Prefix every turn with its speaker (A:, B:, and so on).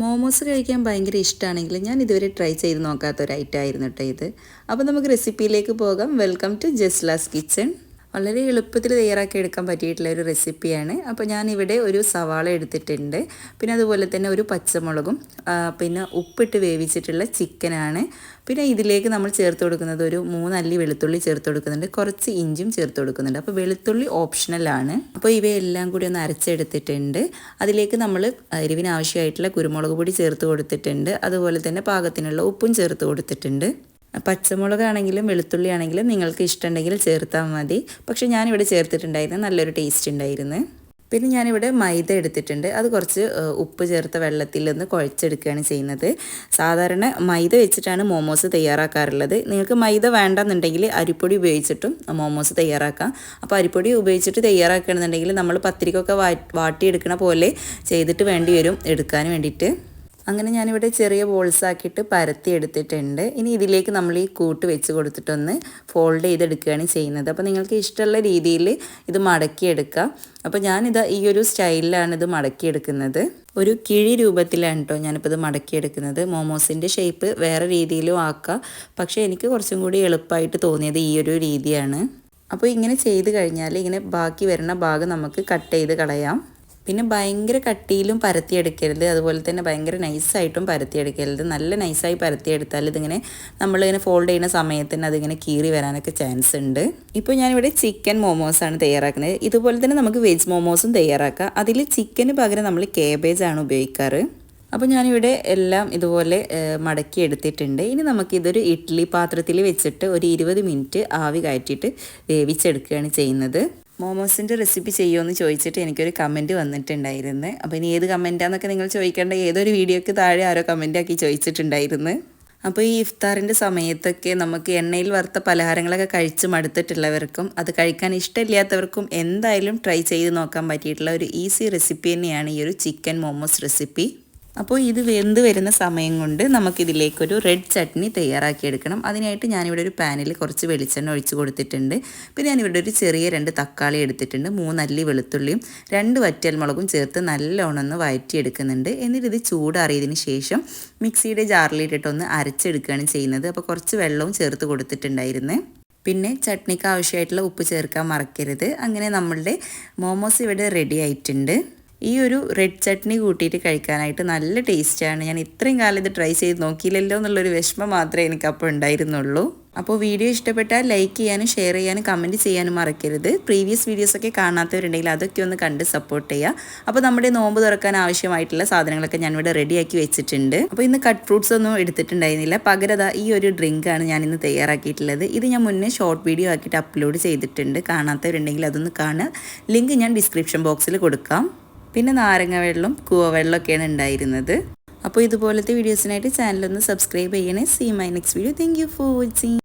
A: മോമോസ് കഴിക്കാൻ ഭയങ്കര ഇഷ്ടമാണെങ്കിൽ ഞാൻ ഇതുവരെ ട്രൈ ചെയ്ത് നോക്കാത്ത ഒരു ഐറ്റം ആയിരുന്നു കേട്ടോ ഇത്. അപ്പോൾ നമുക്ക് റെസിപ്പിയിലേക്ക് പോകാം. വെൽക്കം ടു ജസ്ലാസ് കിച്ചൺ വളരെ എളുപ്പത്തിൽ തയ്യാറാക്കി എടുക്കാൻ പറ്റിയിട്ടുള്ള ഒരു റെസിപ്പിയാണ്. അപ്പോൾ ഞാനിവിടെ ഒരു സവാള എടുത്തിട്ടുണ്ട്. പിന്നെ അതുപോലെ തന്നെ ഒരു പച്ചമുളകും പിന്നെ ഉപ്പിട്ട് വേവിച്ചിട്ടുള്ള ചിക്കനാണ്. പിന്നെ ഇതിലേക്ക് നമ്മൾ ചേർത്ത് കൊടുക്കുന്നത് ഒരു മൂന്നല്ലി വെളുത്തുള്ളി ചേർത്ത് കൊടുക്കുന്നുണ്ട്. കുറച്ച് ഇഞ്ചും ചേർത്ത് കൊടുക്കുന്നുണ്ട്. അപ്പോൾ വെളുത്തുള്ളി ഓപ്ഷണലാണ് അപ്പോൾ ഇവയെല്ലാം കൂടി ഒന്ന് അരച്ചെടുത്തിട്ടുണ്ട്. അതിലേക്ക് നമ്മൾ എരിവിന് ആവശ്യമായിട്ടുള്ള കുരുമുളക് പൊടി ചേർത്ത് കൊടുത്തിട്ടുണ്ട്. അതുപോലെ തന്നെ പാകത്തിനുള്ള ഉപ്പും ചേർത്ത് കൊടുത്തിട്ടുണ്ട്. പച്ചമുളകാണെങ്കിലും വെളുത്തുള്ളി ആണെങ്കിലും നിങ്ങൾക്ക് ഇഷ്ടമുണ്ടെങ്കിൽ ചേർത്താൽ മതി. പക്ഷേ ഞാനിവിടെ ചേർത്തിട്ടുണ്ടായിരുന്നു നല്ലൊരു ടേസ്റ്റ് ഉണ്ടായിരുന്നു. പിന്നെ ഞാനിവിടെ മൈദ എടുത്തിട്ടുണ്ട്. അത് കുറച്ച് ഉപ്പ് ചേർത്ത വെള്ളത്തിൽ നിന്ന് കുഴച്ചെടുക്കുകയാണ് ചെയ്യുന്നത്. സാധാരണ മൈദ വെച്ചിട്ടാണ് മോമോസ് തയ്യാറാക്കാറുള്ളത്. നിങ്ങൾക്ക് മൈദ വേണ്ടെന്നുണ്ടെങ്കിൽ അരിപ്പൊടി ഉപയോഗിച്ചിട്ടും മോമോസ് തയ്യാറാക്കാം. അപ്പോൾ അരിപ്പൊടി ഉപയോഗിച്ചിട്ട് തയ്യാറാക്കുകയാണെന്നുണ്ടെങ്കിൽ നമ്മൾ പത്തിരിക്കൊക്കെ വാട്ടിയെടുക്കണ പോലെ ചെയ്തിട്ട് വേണ്ടി വരും എടുക്കാൻ വേണ്ടിയിട്ട്. അങ്ങനെ ഞാനിവിടെ ചെറിയ ബോൾസ് ആക്കിയിട്ട് പരത്തി എടുത്തിട്ടുണ്ട്. ഇനി ഇതിലേക്ക് നമ്മൾ ഈ കൂട്ട് വെച്ച് കൊടുത്തിട്ടൊന്ന് ഫോൾഡ് ചെയ്തെടുക്കുകയാണ് ചെയ്യുന്നത്. അപ്പോൾ നിങ്ങൾക്ക് ഇഷ്ടമുള്ള രീതിയിൽ ഇത് മടക്കിയെടുക്കാം. അപ്പോൾ ഞാനിത് ഈ ഒരു സ്റ്റൈലിലാണ് ഇത് മടക്കിയെടുക്കുന്നത്. ഒരു കിഴി രൂപത്തിലാണ് കേട്ടോ ഞാനിപ്പോൾ ഇത് മടക്കിയെടുക്കുന്നത്. മോമോസിന്റെ ഷേപ്പ് വേറെ രീതിയിലും ആക്കാം. പക്ഷേ എനിക്ക് കുറച്ചും കൂടി എളുപ്പമായിട്ട് തോന്നിയത് ഈ ഒരു രീതിയാണ്. അപ്പോൾ ഇങ്ങനെ ചെയ്ത് കഴിഞ്ഞാൽ ഇങ്ങനെ ബാക്കി വരുന്ന ഭാഗം നമുക്ക് കട്ട് ചെയ്ത് കളയാം. പിന്നെ ഭയങ്കര കട്ടിയിലും പരത്തിയെടുക്കരുത്. അതുപോലെ തന്നെ ഭയങ്കര നൈസായിട്ടും പരത്തിയെടുക്കരുത്. നല്ല നൈസായി പരത്തിയെടുത്താൽ ഇതിങ്ങനെ നമ്മളിങ്ങനെ ഫോൾഡ് ചെയ്യുന്ന സമയത്ത് തന്നെ അതിങ്ങനെ കീറി വരാനൊക്കെ ചാൻസ് ഉണ്ട്. ഇപ്പോൾ ഞാനിവിടെ ചിക്കൻ മോമോസാണ് തയ്യാറാക്കുന്നത്. ഇതുപോലെ തന്നെ നമുക്ക് വെജ് മോമോസും തയ്യാറാക്കാം. അതിൽ ചിക്കന് പകരം നമ്മൾ കേബേജാണ് ഉപയോഗിക്കാറ്. അപ്പോൾ ഞാനിവിടെ എല്ലാം ഇതുപോലെ മടക്കി എടുത്തിട്ടുണ്ട്. ഇനി നമുക്കിതൊരു ഇഡ്ഡലി പാത്രത്തിൽ വെച്ചിട്ട് ഒരു ഇരുപത് മിനിറ്റ് ആവി കയറ്റിയിട്ട് വേവിച്ചെടുക്കുകയാണ് ചെയ്യുന്നത്. മോമോസിന്റെ റെസിപ്പി ചെയ്യുമെന്ന് ചോദിച്ചിട്ട് എനിക്കൊരു കമന്റ് വന്നിട്ടുണ്ടായിരുന്നു. അപ്പോൾ ഇനി ഏത് കമന്റാന്നൊക്കെ നിങ്ങൾ ചോദിക്കേണ്ട. ഏതൊരു വീഡിയോക്ക് താഴെ ആരോ കമന്റ് ആക്കി ചോദിച്ചിട്ടുണ്ടായിരുന്നു. അപ്പോൾ ഈ ഇഫ്താറിന്റെ സമയത്തൊക്കെ നമുക്ക് എണ്ണയിൽ വറുത്ത പലഹാരങ്ങളൊക്കെ കഴിച്ച് മടുത്തിട്ടുള്ളവർക്കും അത് കഴിക്കാൻ ഇഷ്ടമില്ലാത്തവർക്കും എന്തായാലും ട്രൈ ചെയ്ത് നോക്കാൻ പറ്റിയിട്ടുള്ള ഒരു ഈസി റെസിപ്പി തന്നെയാണ് ഈ ഒരു ചിക്കൻ മോമോസ് റെസിപ്പി അപ്പോൾ ഇത് വെന്ത് വരുന്ന സമയം കൊണ്ട് നമുക്കിതിലേക്കൊരു റെഡ് ചട്നി തയ്യാറാക്കിയെടുക്കണം. അതിനായിട്ട് ഞാനിവിടെ ഒരു പാനിൽ കുറച്ച് വെളിച്ചെണ്ണ ഒഴിച്ച് കൊടുത്തിട്ടുണ്ട്. പിന്നെ ഞാനിവിടെ ഒരു ചെറിയ രണ്ട് തക്കാളി എടുത്തിട്ടുണ്ട്. മൂന്നല്ലി വെളുത്തുള്ളിയും രണ്ട് വറ്റൽമുളകും ചേർത്ത് നല്ലോണം ഒന്ന് വഴറ്റിയെടുക്കുന്നുണ്ട് എന്നിട്ട് ഇത് ചൂടാറിയതിന് ശേഷം മിക്സിയുടെ ജാറിലിട്ടിട്ടൊന്ന് അരച്ചെടുക്കുകയാണ് ചെയ്യുന്നത്. അപ്പോൾ കുറച്ച് വെള്ളവും ചേർത്ത് കൊടുത്തിട്ടുണ്ടായിരുന്നു. പിന്നെ ചട്നിക്ക് ആവശ്യമായിട്ടുള്ള ഉപ്പ് ചേർക്കാൻ മറക്കരുത്. അങ്ങനെ നമ്മളുടെ മോമോസ് ഇവിടെ റെഡി ആയിട്ടുണ്ട്. ഈ ഒരു റെഡ് ചട്നി കൂട്ടിയിട്ട് കഴിക്കാനായിട്ട് നല്ല ടേസ്റ്റാണ് ഞാൻ ഇത്രയും കാലം ഇത് ട്രൈ ചെയ്ത് നോക്കിയില്ലല്ലോ എന്നുള്ളൊരു വിഷമം മാത്രമേ എനിക്ക് അപ്പോൾ ഉണ്ടായിരുന്നുള്ളൂ. അപ്പോൾ വീഡിയോ ഇഷ്ടപ്പെട്ടാൽ ലൈക്ക് ചെയ്യാനും ഷെയർ ചെയ്യാനും കമന്റ് ചെയ്യാനും മറക്കരുത്. പ്രീവിയസ് വീഡിയോസൊക്കെ കാണാത്തവരുണ്ടെങ്കിൽ അതൊക്കെ ഒന്ന് കണ്ട് സപ്പോർട്ട് ചെയ്യുക അപ്പോൾ നമ്മുടെ നോമ്പ് തുറക്കാൻ ആവശ്യമായിട്ടുള്ള സാധനങ്ങളൊക്കെ ഞാൻ ഇവിടെ റെഡിയാക്കി വെച്ചിട്ടുണ്ട്. അപ്പോൾ ഇന്ന് കട്ട് ഫ്രൂട്ട്സ് ഒന്നും എടുത്തിട്ടുണ്ടായിരുന്നില്ല. പകരം ഈ ഒരു ഡ്രിങ്കാണ് ഞാൻ ഇന്ന് തയ്യാറാക്കിയിട്ടുള്ളത്. ഇത് ഞാൻ മുന്നേ ഷോർട്ട് വീഡിയോ ആക്കിയിട്ട് അപ്ലോഡ് ചെയ്തിട്ടുണ്ട്. കാണാത്തവരുണ്ടെങ്കിൽ അതൊന്ന് കാണുക. ലിങ്ക് ഞാൻ ഡിസ്ക്രിപ്ഷൻ ബോക്സിൽ കൊടുക്കാം. പിന്നെ നാരങ്ങ വെള്ളം കൂവ വെള്ളമൊക്കെയാണ് ഉണ്ടായിരുന്നത്. അപ്പോൾ ഇതുപോലത്തെ വീഡിയോസിനായിട്ട് ചാനലൊന്ന് സബ്സ്ക്രൈബ് ചെയ്യണേ. See my next video thank you for watching